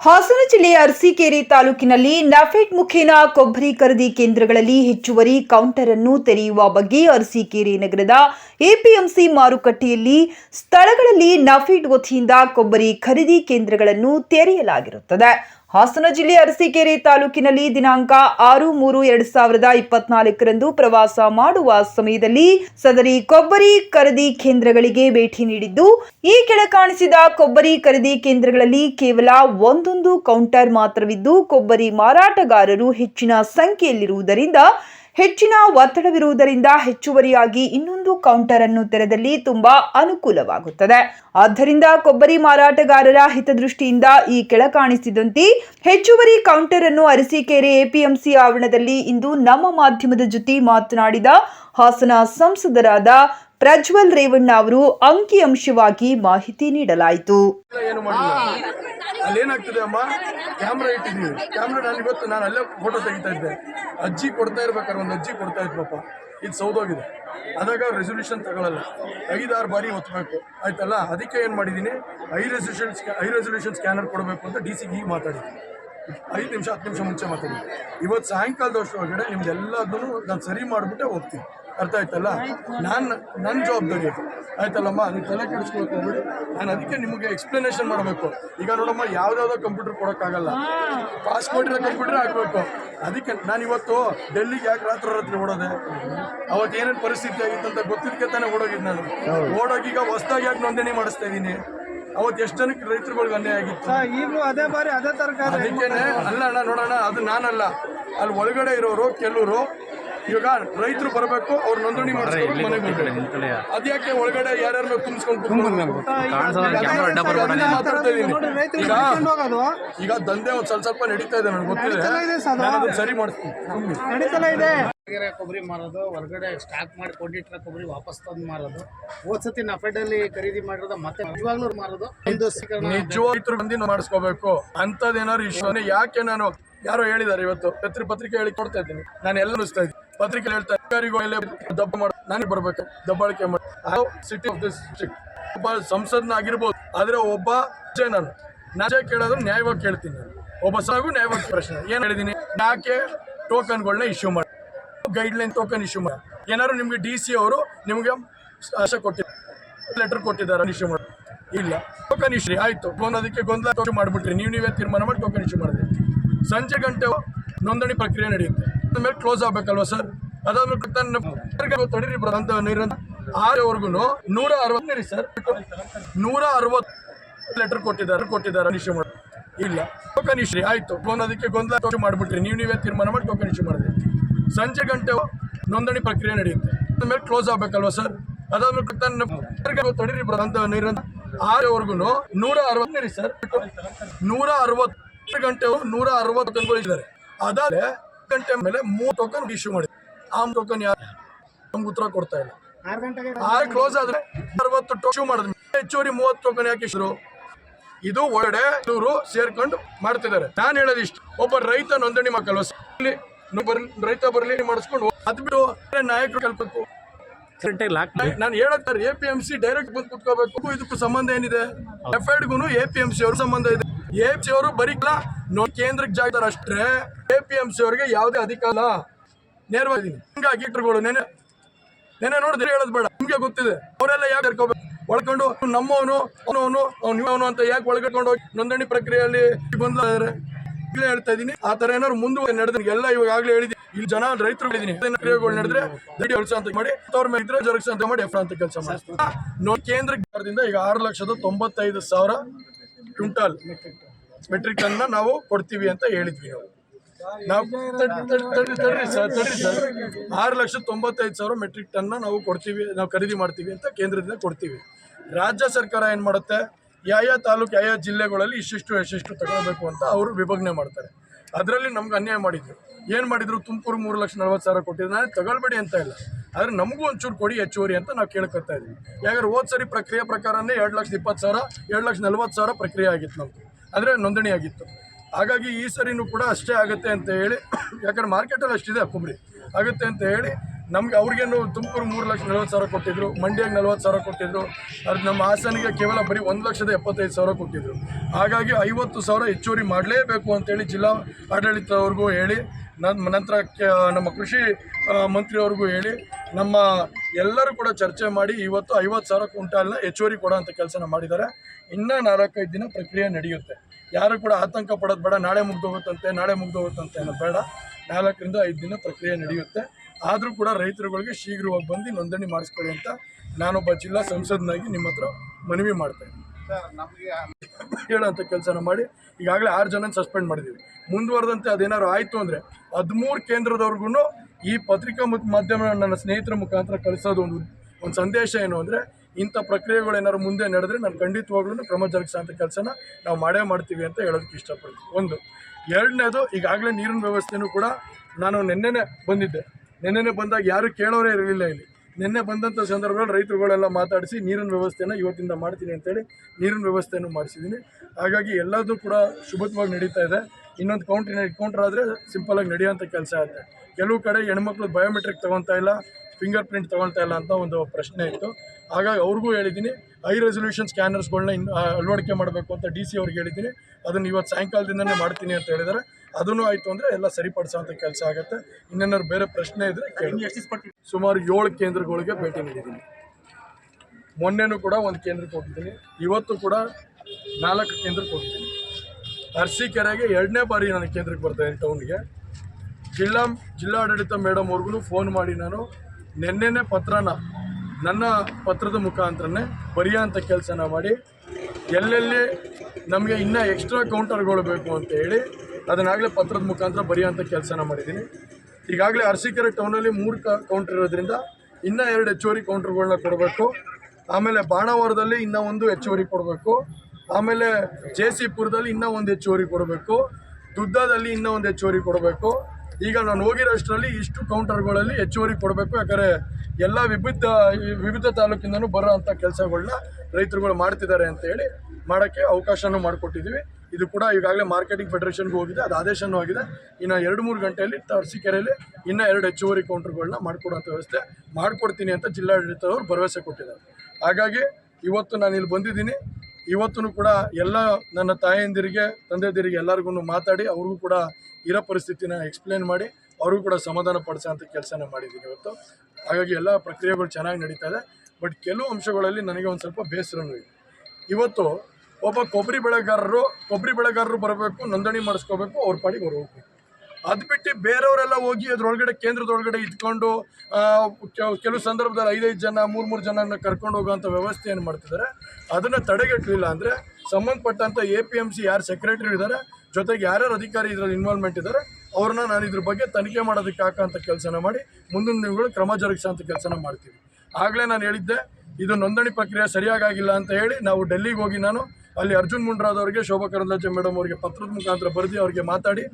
ಹಾಸನ ಜಿಲ್ಲೆಯ ಅರಸೀಕೆರೆ ತಾಲೂಕಿನಲ್ಲಿ ನಫೆಡ್ ಮುಖೇನ ಕೊಬ್ಬರಿ ಖರೀದಿ ಕೇಂದ್ರಗಳಲ್ಲಿ ಹೆಚ್ಚುವರಿ ಕೌಂಟರ್ ಅನ್ನು ತೆರೆಯುವ ಬಗ್ಗೆ ಅರಸೀಕೆರೆ ನಗರದ ಎಪಿಎಂಸಿ ಮಾರುಕಟ್ಟೆಯಲ್ಲಿ ಸ್ಥಳಗಳಲ್ಲಿ ನಫೆಡ್ ವತಿಯಿಂದ ಕೊಬ್ಬರಿ ಖರೀದಿ ಕೇಂದ್ರಗಳನ್ನು ತೆರೆಯಲಾಗಿರುತ್ತದೆ. ಹಾಸನ ಜಿಲ್ಲೆ ಅರಸೀಕೆರೆ ತಾಲೂಕಿನಲ್ಲಿ ದಿನಾಂಕ ಆರು ಮೂರು ಎರಡ್ ಸಾವಿರದ ಇಪ್ಪತ್ನಾಲ್ಕರಂದು ಪ್ರವಾಸ ಮಾಡುವ ಸಮಯದಲ್ಲಿ ಸದರಿ ಕೊಬ್ಬರಿ ಖರೀದಿ ಕೇಂದ್ರಗಳಿಗೆ ಭೇಟಿ ನೀಡಿದ್ದು, ಈ ಕೆಳಕಾಣಿಸಿದ ಕೊಬ್ಬರಿ ಖರೀದಿ ಕೇಂದ್ರಗಳಲ್ಲಿ ಕೇವಲ ಒಂದೊಂದು ಕೌಂಟರ್ ಮಾತ್ರವಿದ್ದು, ಕೊಬ್ಬರಿ ಮಾರಾಟಗಾರರು ಹೆಚ್ಚಿನ ಸಂಖ್ಯೆಯಲ್ಲಿರುವುದರಿಂದ ಹೆಚ್ಚಿನ ಒತ್ತಡವಿರುವುದರಿಂದ ಹೆಚ್ಚುವರಿಯಾಗಿ ಇನ್ನೊಂದು ಕೌಂಟರ್ ಅನ್ನು ತೆರೆದಲ್ಲಿ ತುಂಬಾ ಅನುಕೂಲವಾಗುತ್ತದೆ. ಆದ್ದರಿಂದ ಕೊಬ್ಬರಿ ಮಾರಾಟಗಾರರ ಹಿತದೃಷ್ಟಿಯಿಂದ ಈ ಕೆಳ ಕಾಣಿಸಿದಂತೆ ಹೆಚ್ಚುವರಿ ಕೌಂಟರ್ ಅನ್ನು ಅರಸೀಕೆರೆ ಎಪಿಎಂಸಿ ಆವರಣದಲ್ಲಿ ಇಂದು ನಮ್ಮ ಮಾಧ್ಯಮದ ಜೊತೆ ಮಾತನಾಡಿದ ಹಾಸನ ಸಂಸದರಾದ ಪ್ರಜ್ವಲ್ ರೇವಣ್ಣ ಅವರು ಅಂಕಿಅಂಶವಾಗಿ ಮಾಹಿತಿ ನೀಡಲಾಯಿತು. ಅಲ್ಲೇನಾಗ್ತದೆ ಅಮ್ಮ? ಕ್ಯಾಮ್ರಾ ಇಟ್ಟಿದ್ದೀವಿ ಕ್ಯಾಮ್ರಾ ನಾನು ಇವತ್ತು ನಾನು ಅಲ್ಲೇ ಫೋಟೋ ತೆಗಿತಾ ಇದ್ದೆ. ಅಜ್ಜಿ ಕೊಡ್ತಾ ಇರ್ಬೇಕಾದ್ರೆ ಒಂದು ಅಜ್ಜಿ ಕೊಡ್ತಾ ಇತ್ತು ಇದು ಸೌದೋಗಿದೆ. ಅದಾಗ ರೆಸೊಲ್ಯೂಷನ್ ತಗೊಳ್ಳಲ್ಲ ಐದಾರು ಬಾರಿ ಒತ್ತಬೇಕು ಆಯ್ತಲ್ಲ? ಅದಕ್ಕೆ ಏನು ಮಾಡಿದ್ದೀನಿ? High resolution high resolution scanner ಕೊಡಬೇಕು ಅಂತ ಡಿ ಸಿ ಈಗ ಮಾತಾಡಿದ್ದೆ. ಐದು ನಿಮಿಷ, ಹತ್ತು ನಿಮಿಷ ಮುಂಚೆ ಮಾತಾಡಿದ್ದೆ. ಇವತ್ತು ಸಾಯಂಕಾಲದಷ್ಟೊಳಗಡೆ ನಿಮ್ದೆಲ್ಲದನ್ನು ನಾನು ಸರಿ ಮಾಡಿಬಿಟ್ಟೆ ಹೋಗ್ತೀನಿ. ಅರ್ಥ ಆಯ್ತಲ್ಲ? ನಾನು ನನ್ನ ಜವಾಬ್ದಾರಿ ಅದು. ಆಯ್ತಲ್ಲಮ್ಮ ನೀವು ತಲೆ ಕೆಡಿಸ್ಕೊಳಕ್ಕೆ ಹೋಗ್ಬಿಡಿ. ನಾನು ಅದಕ್ಕೆ ನಿಮಗೆ ಎಕ್ಸ್ಪ್ಲನೇಷನ್ ಮಾಡಬೇಕು. ಈಗ ನೋಡಮ್ಮ ಯಾವ್ದಾವ್ದೋ ಕಂಪ್ಯೂಟರ್ ಕೊಡೋಕ್ಕಾಗಲ್ಲ. ಪಾಸ್ಪೋರ್ಟ್ ಕೊಟ್ಟಿರೋ ಕಂಪ್ಯೂಟರ್ ಆಗಬೇಕು ಅದಕ್ಕೆ ನಾನು ಇವತ್ತು ಡೆಲ್ಲಿಗೆ ಯಾಕೆ ರಾತ್ರಿ ರಾತ್ರಿ ಓಡೋದೆ? ಅವತ್ತು ಏನೇನು ಪರಿಸ್ಥಿತಿ ಆಗಿತ್ತು ಅಂತ ಗೊತ್ತಿದ್ದಕ್ಕೆ ತಾನೇ ಓಡೋಗಿದ್ದು ನಾನು. ಓಡೋಗಿ ಈಗ ಹೊಸ್ದಾಗಿ ಯಾಕೆ ನೋಂದಣಿ ಮಾಡಿಸ್ತಾ ಇದ್ದೀನಿ ಅವತ್ತು ಎಷ್ಟು ಜನಕ್ಕೆ ರೈತರುಗಳಿಗೆ ಅನ್ಯಾಯ ಆಗಿತ್ತು? ಈಗಲೂ ಅದೇ ಬಾರಿ ಅದೇ ತರಕಾರಿ. ಅಲ್ಲ ಅಣ್ಣ ನೋಡೋಣ ಅದು ನಾನಲ್ಲ. ಅಲ್ಲಿ ಒಳಗಡೆ ಇರೋರು ಕೆಲವರು ಇವಾಗ ರೈತರು ಬರಬೇಕು ಅವ್ರು ನೋಂದಣಿ ಮಾಡಿಸ್ಕೊಂಡು ಮನೆಗೆ ಬರ್ಬೇಕು ಅದ್ಯಾಕೆ ಒಳಗಡೆ ಯಾರ್ಯಾರನ್ನ ತುಂಬಿಸ್ಕೊಂಡು ಕೂತ್ಕೊಳ್ಬೇಕು? ಅದನ್ನೇ ಮಾತಾಡ್ತಾ ಇದ್ದೀನಿ. ಈಗ ಈಗ ದಂಧೆ ಒಂದ್ ಸ್ವಲ್ಪ ಸ್ವಲ್ಪ ನಡೀತಾ ಇದೆ ನನಗೆ. ನಾನು ಸರಿ ಮಾಡ್ತೀನಿ. ನಡೀತಲೇ ಇದೆ. ಹೊರಗಡೆ ಕೊಬ್ಬರಿ ಮಾರೋದು ಹೊರಗಡೆ ಸ್ಟಾಕ್ ಮಾಡಿ ಕೊಂಡಿಟ್ರ ಕೊಬ್ಬರಿ ವಾಪಸ್ ತಂದು ಮಾರೋದು. ಹೋದ್ ಸತಿ ನಫೆಡಲ್ಲಿ ಖರೀದಿ ಮಾಡಿರೋದು ಮತ್ತೆ ನಿಜವಾಗ್ಲೂ ಮಾರೋದು. ಬಂದು ನಾವು ಮಾಡಿಸ್ಕೋಬೇಕು. ಅಂತದೇನಾದ್ರು ಇಶ್ಯೂ ಯಾಕೆ ನಾನು ಯಾರೋ ಹೇಳಿದ್ದಾರೆ ಇವತ್ತು ಪತ್ರಿ ಪತ್ರಿಕೆ ಹೇಳಿ ಕೊಡ್ತಾ ಇದ್ದೀನಿ. ನಾನು ಎಲ್ಲ ಅನಿಸ್ತಾ ಇದ್ದೀನಿ. ಪತ್ರಿಕೆ ಹೇಳ್ತಾರೆ ದಬ್ಬ ಮಾಡಿ ನನಗೆ ಬರ್ಬೇಕು, ದಬ್ಬಾಳಿಕೆ ಮಾಡಿ. ಸಿಟಿ ಆಫ್ ದಿಸ್ ಒಬ್ಬ ಸಂಸದನಾಗಿರ್ಬೋದು, ಆದರೆ ಒಬ್ಬ ಪ್ರಜೆ ನಾನು. ನಾಜೆ ಕೇಳೋದು ನ್ಯಾಯವಾಗಿ ಕೇಳ್ತೀನಿ ಒಬ್ಬ ಸಾಗು ನ್ಯಾಯವಾಗಿ ಪ್ರಶ್ನೆ. ಏನು ಹೇಳಿದ್ದೀನಿ ಯಾಕೆ ಟೋಕನ್ಗಳನ್ನ ಇಶ್ಯೂ ಮಾಡಿ? ಗೈಡ್ಲೈನ್ ಟೋಕನ್ ಇಶ್ಯೂ ಮಾಡಿ? ಏನಾದ್ರು ನಿಮಗೆ ಡಿ ಸಿ ಅವರು ನಿಮಗೆ ಆಶೆ ಕೊಟ್ಟಿದ್ದಾರೆ ಲೆಟರ್ ಕೊಟ್ಟಿದ್ದಾರೆ ಇಶ್ಯೂ ಮಾಡಿ? ಇಲ್ಲ. ಟೋಕನ್ ಇಶ್ಯೂ ಆಯಿತು. ಅದಕ್ಕೆ ಗೊಂದಲ ಮಾಡಿಬಿಟ್ರಿ. ನೀವು ನೀವೇ ತೀರ್ಮಾನ ಮಾಡಿ ಟೋಕನ್ ಇಶ್ಯೂ ಮಾಡಿದ್ರಿ ಸಂಜೆ ಗಂಟೆ ನೋಂದಣಿ ಪ್ರಕ್ರಿಯೆ ನಡೆಯುತ್ತೆ. ಅದಾದ್ಮೇಲೆ ಕ್ಲೋಸ್ ಆಗ್ಬೇಕಲ್ವಾ ಸರ್ ಅದಾದ್ಮೇಲೆ ತಡೀರಿ ಬರಂತ ನೀರಂತ ಆರವರೆಗೂ ನೂರ ಅರವತ್ತು ಸರ್ ನೂರ ಅರವತ್ತು ಲೆಟರ್ ಕೊಟ್ಟಿದ್ದಾರೆ ಕೊಟ್ಟಿದ್ದಾರೆ ಇಶ್ಯೂ ಮಾಡಿ ಇಲ್ಲ. ಟೋಕನ್ ಆಯ್ತು. ಆಯಿತು ಅದಕ್ಕೆ ಗೊಂದಲ ಟೋಕನ್ ಮಾಡಿಬಿಟ್ರಿ. ನೀವು ನೀವೇ ತೀರ್ಮಾನ ಮಾಡಿ ಟೋಕನ್ ಇಶ್ಯೂ ಮಾಡಿದ್ರಿ. ಸಂಜೆ ಗಂಟೆ ನೋಂದಣಿ ಪ್ರಕ್ರಿಯೆ ನಡೆಯುತ್ತೆ. ಮೇಲೆ ಕ್ಲೋಸ್ ಆಗ್ಬೇಕಲ್ವಾ ಸರ್ ಅದಾದ್ಮೇಲೆ ತಡೀರಿ ಬರಂತ ನೀರಂತ ಆರವರೆಗೂ ನೂರ ಅರವತ್ತು ಸರ್ ನೂರ ಅರವತ್ತು ಗಂಟೆ ನೂರ ಅರವತ್ತು ಅದಾದ್ರೆ ಗಂಟೆ ಮೇಲೆ ಮೂರು ಟೋಕನ್ ಇಶ್ಯೂ ಮಾಡಿದ್ರು. ಆ ಟೋಕನ್ ಯಾರು? ನಮ್ಗೆ ಉತ್ತರ ಕೊಡ್ತಾ ಇಲ್ಲ. ಆರು ಗಂಟೆಗೆ ಕ್ಲೋಸ್ ಆದ್ರೆ ಅರವತ್ತು ಟೋಕನ್ ಇಶ್ಯೂ ಮಾಡಿದ್ವಿ ಹೆಚ್ಚುವರಿ ಮೂವತ್ತು ಟೋಕನ್ ಯಾಕೆ ಇಶ್ಯೂ ಇದು ಒಳಗಡೆ ಇವರು ಸೇರ್ಕೊಂಡು ಮಾಡ್ತಿದ್ದಾರೆ. ನಾನು ಹೇಳೋದು ಇಷ್ಟು. ಒಬ್ಬ ರೈತ ನೋಂದಣಿ ಮಕ್ಕಳು ಇಲ್ಲಿ ಬರ್ಲಿ ರೈತ ಬರಲಿ ಮಾಡಿಸ್ಕೊಂಡು ಅದ್ಬಿಟ್ಟು ನಾಯಕರು ಕಲ್ಪಬೇಕು ನಾನು ಹೇಳತ್ತಾರೆ A P M C direct ಬಂದು ಕುತ್ಕೋಬೇಕು. ಇದಕ್ಕೂ ಸಂಬಂಧ ಏನಿದೆ? F APMC A P M C ಅವ್ರ ಸಂಬಂಧ ಇದೆ. ಎ ಪಿ ಸಿ ಅವರು ಬರೀಲ್ಲ ನೋ ಕೇಂದ್ರಕ್ಕೆ ಜಾಗ್ತಾರೆ ಅಷ್ಟೇ. ಎ ಪಿ ಎಂ ಸಿ ಅವರಿಗೆ ಯಾವುದೇ ಅಧಿಕಾರ ನೇರವಾಗಿ ಹಿಂಗಾಗಿ ಗೀಟ್ರುಗಳು ನೆನೆ ನೆನೆ ನೋಡಿದ್ರೆ ಹೇಳೋದು ಬೇಡ. ನಿಮ್ಗೆ ಗೊತ್ತಿದೆ. ಅವರೆಲ್ಲ ಯಾಕೆ ಕರ್ಕೋಬೇಕು ಒಳ್ಕೊಂಡು ನಮ್ಮವನು, ಅವನವನು, ಅವ್ನು ಇವನು ಅಂತ ಯಾಕೆ ಒಳಗಟ್ಕೊಂಡು ಹೋಗಿ ನೋಂದಣಿ ಪ್ರಕ್ರಿಯೆಯಲ್ಲಿ ಗೊಂದಲ ಈಗಲೇ ಹೇಳ್ತಾ ಇದ್ದೀನಿ ಆ ತರ ಏನಾದ್ರು ಮುಂದೆ ನಡೆದ್ರೆ ಎಲ್ಲ ಇವಾಗ ಆಗ್ಲೇ ಹೇಳಿದ್ದೀನಿ ಇಲ್ಲಿ ಜನ, ರೈತರು ಹೇಳಿದ್ದೀನಿ ಕ್ರಿಯೆಗಳು ನಡೆದ್ರೆ ದಡಿ ಹೊಲಸ ಅಂತ ಮಾಡಿ, ಅವ್ರ ಮೇಲೆ ಇದ್ರೆ ಜರುಗಿಸ ಅಂತ ಮಾಡಿ ಎಫ್ರ ಅಂತ ಕೆಲಸ ಮಾಡಿ. ನೋ ಕೇಂದ್ರ ಸರ್ಕಾರದಿಂದ ಈಗ ಆರು ಲಕ್ಷದ ತೊಂಬತ್ತೈದು ಸಾವಿರ ಕ್ವಿಂಟಾಲ್ ಮೆಟ್ರಿಕ್ ಟನ್ನ ನಾವು ಕೊಡ್ತೀವಿ ಅಂತ ಹೇಳಿದ್ವಿ ನಾವು. ನಾವು ತಡ್- ತಡ್- ತಡ್ರಿ ತಡ್ರಿ ಸರ್ ತಡ್ರಿ ಸರ್. ಆರು ಲಕ್ಷ ತೊಂಬತ್ತೈದು ಸಾವಿರ ಮೆಟ್ರಿಕ್ ಟನ್ನ ನಾವು ಕೊಡ್ತೀವಿ ನಾವು ಖರೀದಿ ಮಾಡ್ತೀವಿ ಅಂತ ಕೇಂದ್ರದಿಂದ ಕೊಡ್ತೀವಿ. ರಾಜ್ಯ ಸರ್ಕಾರ ಏನು ಮಾಡುತ್ತೆ? ಯಾವ ಯಾವ ತಾಲೂಕು ಯಾವ ಜಿಲ್ಲೆಗಳಲ್ಲಿ ಇಷ್ಟಿಷ್ಟು ಎಷ್ಟಿಷ್ಟು ತಗೊಳ್ಬೇಕು ಅಂತ ಅವರು ವಿಭಜನೆ ಮಾಡ್ತಾರೆ. ಅದರಲ್ಲಿ ನಮ್ಗೆ ಅನ್ಯಾಯ ಮಾಡಿದ್ರು. ಏನು ಮಾಡಿದ್ರು? ತುಮಕೂರು ಮೂರು ಲಕ್ಷ ನಲ್ವತ್ತು ಸಾವಿರ ಕೊಟ್ಟಿದ್ರು. ನಾನು ತಗೊಳ್ಬೇಡಿ ಅಂತ ಇಲ್ಲ. ಆದರೆ ನಮಗೂ ಒಂಚೂರು ಕೊಡಿ ಹೆಚ್ಚುವರಿ ಅಂತ ನಾವು ಕೇಳ್ಕೊತಾ ಇದ್ದೀವಿ ಯಾಕಂದ್ರೆ ಹೋದ್ ಸರಿ ಪ್ರಕ್ರಿಯೆ ಪ್ರಕಾರನೇ ಎರಡು ಲಕ್ಷದ ಇಪ್ಪತ್ತು ಸಾವಿರ, ಎರಡು ಲಕ್ಷ ನಲ್ವತ್ತು ಸಾವಿರ ಪ್ರಕ್ರಿಯೆ ಆಗಿತ್ತು ನಮಗೆ ಅಂದರೆ ನೋಂದಣಿ ಆಗಿತ್ತು. ಹಾಗಾಗಿ ಈ ಸರಿನೂ ಕೂಡ ಅಷ್ಟೇ ಆಗುತ್ತೆ ಅಂತ ಹೇಳಿ, ಯಾಕಂದ್ರೆ ಮಾರ್ಕೆಟಲ್ಲಿ ಅಷ್ಟಿದೆ ಕೊಬ್ಬರಿ ಆಗುತ್ತೆ ಅಂತ ಹೇಳಿ ನಮ್ಗೆ ಅವ್ರಿಗೇನು ತುಮಕೂರು ಮೂರು ಲಕ್ಷ ನಲ್ವತ್ತು ಸಾವಿರ ಕೊಟ್ಟಿದ್ರು, ಮಂಡ್ಯಗೆ ನಲ್ವತ್ತು ಸಾವಿರ ಕೊಟ್ಟಿದ್ರು, ಅದು ನಮ್ಮ ಹಾಸನಿಗೆ ಕೇವಲ ಬರೀ ಒಂದು ಲಕ್ಷದ ಎಪ್ಪತ್ತೈದು ಸಾವಿರ ಕೊಟ್ಟಿದ್ರು. ಹಾಗಾಗಿ ಐವತ್ತು ಸಾವಿರ ಹೆಚ್ಚುವರಿ ಮಾಡಲೇಬೇಕು ಅಂತೇಳಿ ಜಿಲ್ಲಾ ಆಡಳಿತವ್ರಿಗೂ ಹೇಳಿ ನನ್ನ ನಂತರ ನಮ್ಮ ಕೃಷಿ ಮಂತ್ರಿಯವ್ರಿಗೂ ಹೇಳಿ, ನಮ್ಮ ಎಲ್ಲರೂ ಕೂಡ ಚರ್ಚೆ ಮಾಡಿ ಇವತ್ತು ಐವತ್ತು ಸಾವಿರ ಕ್ವಿಂಟಾಲ್ನ ಹೆಚ್ಚುವರಿ ಕೊಡೋಂಥ ಕೆಲಸನ ಮಾಡಿದ್ದಾರೆ. ಇನ್ನೂ ನಾಲ್ಕೈದು ದಿನ ಪ್ರಕ್ರಿಯೆ ನಡೆಯುತ್ತೆ. ಯಾರು ಕೂಡ ಆತಂಕ ಪಡೋದು ಬೇಡ, ನಾಳೆ ಮುಗ್ದೋಗುತ್ತಂತೆ ನಾಳೆ ಮುಗ್ದೋಗುತ್ತಂತೆ ಅನ್ನೋದು ಬೇಡ. ನಾಲ್ಕರಿಂದ ಐದು ದಿನ ಪ್ರಕ್ರಿಯೆ ನಡೆಯುತ್ತೆ. ಆದರೂ ಕೂಡ ರೈತರುಗಳಿಗೆ ಶೀಘ್ರವಾಗಿ ಬಂದು ನೋಂದಣಿ ಮಾಡಿಸ್ಕೊಳ್ಳಿ ಅಂತ ನಾನೊಬ್ಬ ಜಿಲ್ಲಾ ಸಂಸದನಾಗಿ ನಿಮ್ಮ ಹತ್ರ ಮನವಿ ಮಾಡ್ತಾ ಇದ್ದೀನಿ. ಹೇಳೋಂಥ ಕೆಲಸನ ಮಾಡಿ ಈಗಾಗಲೇ ಆರು ಜನನ ಸಸ್ಪೆಂಡ್ ಮಾಡಿದ್ದೀವಿ. ಮುಂದುವರೆದಂತೆ ಅದೇನಾದ್ರು ಆಯಿತು ಅಂದರೆ ಹದಿಮೂರು ಕೇಂದ್ರದವ್ರಿಗೂ ಈ ಪತ್ರಿಕಾ ಮತ್ತು ಮಾಧ್ಯಮ ನನ್ನ ಸ್ನೇಹಿತರ ಮುಖಾಂತರ ಕಳಿಸೋದು ಒಂದು ಒಂದು ಸಂದೇಶ ಏನು ಅಂದರೆ ಇಂಥ ಪ್ರಕ್ರಿಯೆಗಳು ಏನಾದ್ರು ಮುಂದೆ ನಡೆದ್ರೆ ನಾನು ಖಂಡಿತವಾಗ್ಲೂ ಕ್ರಮ ಜರುಗಿಸೋಂಥ ಕೆಲಸನ ನಾವು ಮಾಡೇ ಮಾಡ್ತೀವಿ ಅಂತ ಹೇಳೋದಕ್ಕೆ ಇಷ್ಟಪಡ್ತೀನಿ. ಒಂದು. ಎರಡನೇದು ಈಗಾಗಲೇ ನೀರಿನ ವ್ಯವಸ್ಥೆನೂ ಕೂಡ ನಾನು ನಿನ್ನೆನೆ ಬಂದಿದ್ದೆ. ನಿನ್ನೆನೆ ಬಂದಾಗ ಯಾರು ಕೇಳೋರೇ ಇರಲಿಲ್ಲ ಇಲ್ಲಿ. ನಿನ್ನೆ ಬಂದಂಥ ಸಂದರ್ಭದಲ್ಲಿ ರೈತರುಗಳೆಲ್ಲ ಮಾತಾಡಿಸಿ ನೀರಿನ ವ್ಯವಸ್ಥೆನ ಇವತ್ತಿಂದ ಮಾಡ್ತೀನಿ ಅಂತೇಳಿ ನೀರಿನ ವ್ಯವಸ್ಥೆಯನ್ನು ಮಾಡಿಸಿದ್ದೀನಿ. ಹಾಗಾಗಿ ಎಲ್ಲದೂ ಕೂಡ ಶುಭತ್ವಾಗಿ ನಡೀತಾ ಇದೆ. ಇನ್ನೊಂದು ಕೌಂಟ್ರಿನ ಕೌಂಟ್ರ್ ಆದರೆ ಸಿಂಪಲಾಗಿ ನಡೆಯೋಂಥ ಕೆಲಸ ಆಗುತ್ತೆ. ಕೆಲವು ಕಡೆ ಹೆಣ್ಮಕ್ಳು ಬಯೋಮೆಟ್ರಿಕ್ ತೊಗೊತಾ ಇಲ್ಲ ಫಿಂಗರ್ ಪ್ರಿಂಟ್ ತೊಗೊಳ್ತಾ ಇಲ್ಲ ಅಂತ ಒಂದು ಪ್ರಶ್ನೆ ಇತ್ತು. ಹಾಗಾಗಿ ಅವ್ರಿಗೂ ಹೇಳಿದ್ದೀನಿ ಹೈ ರೆಸೊಲ್ಯೂಷನ್ ಸ್ಕ್ಯಾನರ್ಸ್ಗಳನ್ನ ಇನ್ನು ಅಳವಡಿಕೆ ಮಾಡಬೇಕು ಅಂತ ಡಿ ಸಿ ಅವ್ರಿಗೆ ಹೇಳಿದ್ದೀನಿ. ಅದನ್ನು ಇವತ್ತು ಸಾಯಂಕಾಲದಿಂದನೇ ಮಾಡ್ತೀನಿ ಅಂತ ಹೇಳಿದ್ದಾರೆ. ಅದನ್ನು ಆಯಿತು ಅಂದರೆ ಎಲ್ಲ ಸರಿಪಡಿಸೋಂಥ ಕೆಲಸ ಆಗುತ್ತೆ. ಇನ್ನೇನಾದ್ರು ಬೇರೆ ಪ್ರಶ್ನೆ ಇದ್ದರೆ ಕೇಳಿ. ಸುಮಾರು ಏಳು ಕೇಂದ್ರಗಳಿಗೆ ಭೇಟಿ ನೀಡಿದ್ದೀನಿ. ಮೊನ್ನೆನೂ ಕೂಡ ಒಂದು ಕೇಂದ್ರಕ್ಕೆ ಹೋಗಿದ್ದೀನಿ. ಇವತ್ತು ಕೂಡ ನಾಲ್ಕು ಕೇಂದ್ರಕ್ಕೆ ಹೋಗಿದ್ದೀನಿ. ಅರಸೀಕೆರೆಗೆ ಎರಡನೇ ಬಾರಿ ನಾನು ಕೇಂದ್ರಕ್ಕೆ ಬರ್ತಾ ಇದ್ದೀನಿ ಟೌನ್ಗೆ. ಜಿಲ್ಲಾ ಜಿಲ್ಲಾಡಳಿತ ಮೇಡಮ್ ಅವ್ರಿಗೂ ಫೋನ್ ಮಾಡಿ ನಾನು ನಿನ್ನೆನೇ ಪತ್ರನ ನನ್ನ ಪತ್ರದ ಮುಖಾಂತರನೇ ಬರೆಯೋಂಥ ಕೆಲಸನ ಮಾಡಿ ಎಲ್ಲೆಲ್ಲಿ ನಮಗೆ ಇನ್ನೂ ಎಕ್ಸ್ಟ್ರಾ ಕೌಂಟರ್ಗಳು ಬೇಕು ಅಂತ ಹೇಳಿ ಅದನ್ನಾಗಲೇ ಪತ್ರದ ಮುಖಾಂತರ ಬರೆಯುವಂಥ ಕೆಲಸನ ಮಾಡಿದ್ದೀನಿ. ಈಗಾಗಲೇ ಅರಸೀಕೆರೆ ಟೌನಲ್ಲಿ ಮೂರು ಕ ಕೌಂಟರ್ ಇರೋದ್ರಿಂದ ಇನ್ನೂ ಎರಡು ಹೆಚ್ಚುವರಿ ಕೌಂಟರ್ಗಳನ್ನ ಕೊಡಬೇಕು. ಆಮೇಲೆ ಬಾಣಾವರದಲ್ಲಿ ಇನ್ನೂ ಒಂದು ಹೆಚ್ಚುವರಿ ಕೊಡಬೇಕು. ಆಮೇಲೆ ಜೆ ಸಿ ಪುರದಲ್ಲಿ ಇನ್ನೂ ಒಂದು ಹೆಚ್ಚುವರಿ ಕೊಡಬೇಕು. ದುದ್ದದಲ್ಲಿ ಇನ್ನೂ ಒಂದು ಹೆಚ್ಚುವರಿ ಕೊಡಬೇಕು. ಈಗ ನಾನು ಹೋಗಿರೋಷ್ಟರಲ್ಲಿ ಇಷ್ಟು ಕೌಂಟರ್ಗಳಲ್ಲಿ ಹೆಚ್ಚುವರಿ ಕೊಡಬೇಕು. ಯಾಕಂದರೆ ಎಲ್ಲ ವಿವಿಧ ವಿವಿಧ ತಾಲೂಕಿಂದನೂ ಬರೋ ಅಂಥ ಕೆಲಸಗಳನ್ನ ರೈತರುಗಳು ಮಾಡ್ತಿದ್ದಾರೆ ಅಂತ ಹೇಳಿ ಮಾಡೋಕ್ಕೆ ಅವಕಾಶನೂ ಮಾಡಿಕೊಟ್ಟಿದ್ದೀವಿ. ಇದು ಕೂಡ ಈಗಾಗಲೇ ಮಾರ್ಕೆಟಿಂಗ್ ಫೆಡರೇಷನ್ಗೆ ಹೋಗಿದೆ, ಅದು ಆದೇಶನೂ ಆಗಿದೆ. ಇನ್ನು ಎರಡು ಮೂರು ಗಂಟೆಯಲ್ಲಿ ತರ್ಸಿಕೆರೆಯಲ್ಲಿ ಇನ್ನೂ ಎರಡು ಹೆಚ್ಚುವರಿ ಕೌಂಟರ್ಗಳನ್ನ ಮಾಡಿಕೊಡುವಂಥ ವ್ಯವಸ್ಥೆ ಮಾಡಿಕೊಡ್ತೀನಿ ಅಂತ ಜಿಲ್ಲಾಡಳಿತದವರು ಭರವಸೆ ಕೊಟ್ಟಿದ್ದಾರೆ. ಹಾಗಾಗಿ ಇವತ್ತು ನಾನು ಇಲ್ಲಿ ಬಂದಿದ್ದೀನಿ. ಇವತ್ತೂ ಕೂಡ ಎಲ್ಲ ನನ್ನ ತಾಯಂದಿರಿಗೆ ತಂದೆದಿರಿಗೆ ಎಲ್ಲರಿಗೂ ಮಾತಾಡಿ, ಅವ್ರಿಗೂ ಕೂಡ ಇರೋ ಪರಿಸ್ಥಿತಿನ ಎಕ್ಸ್ಪ್ಲೇನ್ ಮಾಡಿ, ಅವ್ರಿಗೂ ಕೂಡ ಸಮಾಧಾನ ಅಂತ ಕೆಲಸನ ಮಾಡಿದ್ದೀನಿ ಇವತ್ತು. ಹಾಗಾಗಿ ಎಲ್ಲ ಪ್ರಕ್ರಿಯೆಗಳು ಚೆನ್ನಾಗಿ ನಡೀತಾ ಇದೆ. ಬಟ್ ಕೆಲವು ಅಂಶಗಳಲ್ಲಿ ನನಗೆ ಒಂದು ಸ್ವಲ್ಪ ಬೇಸರನೂ ಇದೆ. ಇವತ್ತು ಒಬ್ಬ ಕೊಬ್ಬರಿ ಬೆಳೆಗಾರರು ಕೊಬ್ಬರಿ ಬೆಳೆಗಾರರು ಬರಬೇಕು, ನೋಂದಣಿ ಮಾಡಿಸ್ಕೋಬೇಕು, ಅವ್ರ ಪಾಡಿಗೆ ಅವ್ರು ಹೋಗ್ಬೇಕು. ಅದು ಬಿಟ್ಟು ಬೇರೆಯವರೆಲ್ಲ ಹೋಗಿ ಅದರೊಳಗಡೆ, ಕೇಂದ್ರದೊಳಗಡೆ ಇದ್ಕೊಂಡು ಕೆಲವು ಸಂದರ್ಭದಲ್ಲಿ ಐದೈದು ಜನ, ಮೂರು ಮೂರು ಜನನ ಕರ್ಕೊಂಡು ಹೋಗುವಂಥ ವ್ಯವಸ್ಥೆ ಏನು ಮಾಡ್ತಿದ್ದಾರೆ, ಅದನ್ನು ತಡೆಗಟ್ಟಲಿಲ್ಲ ಅಂದರೆ ಸಂಬಂಧಪಟ್ಟಂಥ ಎ ಪಿ ಎಂ ಸಿ ಯಾರು ಸೆಕ್ರೆಟರಿ ಇದ್ದಾರೆ ಜೊತೆಗೆ ಯಾರ್ಯಾರು ಅಧಿಕಾರಿ ಇದರಲ್ಲಿ ಇನ್ವಾಲ್ವ್ಮೆಂಟ್ ಇದ್ದಾರೆ ಅವ್ರನ್ನ ನಾನು ಇದ್ರ ಬಗ್ಗೆ ತನಿಖೆ ಮಾಡೋದಕ್ಕೆ ಹಾಕೋಂಥ ಕೆಲಸನ ಮಾಡಿ, ಮುಂದಿನ ದಿನಗಳು ಕ್ರಮ ಜರುಗಿಸೋಂಥ ಕೆಲಸನ ಮಾಡ್ತೀವಿ. ಆಗಲೇ ನಾನು ಹೇಳಿದ್ದೆ, ಇದು ನೋಂದಣಿ ಪ್ರಕ್ರಿಯೆ ಸರಿಯಾಗಿಲ್ಲ ಅಂತ ಹೇಳಿ ನಾವು ಡೆಲ್ಲಿಗೆ ಹೋಗಿ ನಾನು ಅಲ್ಲಿ ಅರ್ಜುನ್ ಮುಂಡ್ರಾದವ್ರಿಗೆ ಶೋಭಾ ಕರಂದ್ಲಾಜೆ ಮೇಡಮ್ ಅವರಿಗೆ ಪತ್ರದ ಮುಖಾಂತರ ಬರೆದು ಅವರಿಗೆ ಮಾತಾಡಿ